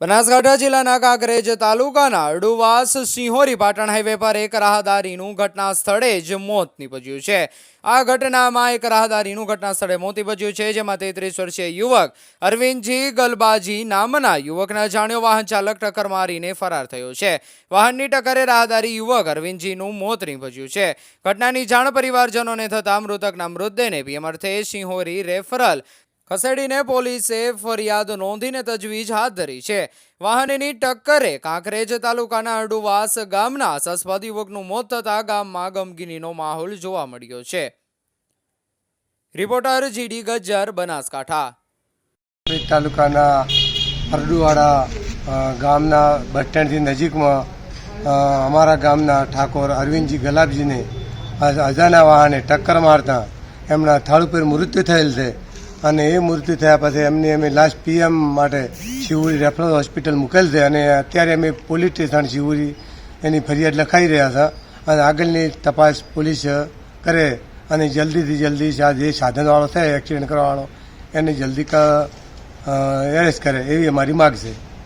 બનાસકાંઠા જિલ્લાના કાંકરેજ તાલુકાના અડુવાસ સિંહોરી પાટણ હાઈવે પર એક રાહદારીનું ઘટના સ્થળે જ મોત નીપજ્યું છે. આ ઘટનામાં એક રાહદારીનું ઘટના સ્થળે મોત નીપજ્યું છે, જેમાં તેત્રીસ વર્ષીય યુવક અરવિંદજી ગલબાજી નામના યુવકના જાણ્યો વાહન ચાલક ટક્કર મારીને ફરાર થયો છે. વાહનની ટક્કરે રાહદારી યુવક અરવિંદજીનું મોત નીપજ્યું છે. ઘટનાની જાણ પરિવારજનોને થતાં મૃતકના મૃતદેહને પીએમ અર્થે સિંહોરી રેફરલ ખસેડીને પોલીસે ફરિયાદ નોંધીને તજવીજ હાથ ધરી છે. વાહનની ટક્કરે કાંકરેજ તાલુકાના અડુવાસ ગામના આશાસ્પદ યુવકનું મોત થતાં ગામમાં ગમગીનીનો માહોલ જોવા મળ્યો છે. Reporter G D Gajjar, Banaskantha. તાલુકાના અરડુવાડા ગામના બસ સ્ટેન્ડથી નજીકમાં અમારા ગામના ઠાકોર અરવિંદજી ગલાબજીને અજાના વાહને ટક્કર મારતા એમના થળ ઉપર મૃત્યુ થયેલ છે. અને એ મૃત્યુ થયા પછી એમની અમે લાસ્ટ પીએમ માટે શિવુરી રેફરલ હોસ્પિટલ મૂકેલ છે અને અત્યારે અમે પોલીસ સ્ટેશન શિવુરી એની ફરિયાદ લખાઈ રહ્યા છે. અને આગળની તપાસ પોલીસ કરે અને જલ્દીથી જલ્દી જે સાધનવાળો થાય એક્સિડન્ટ કરવાવાળો એને જલ્દી એરેસ્ટ કરે એવી અમારી માગ છે.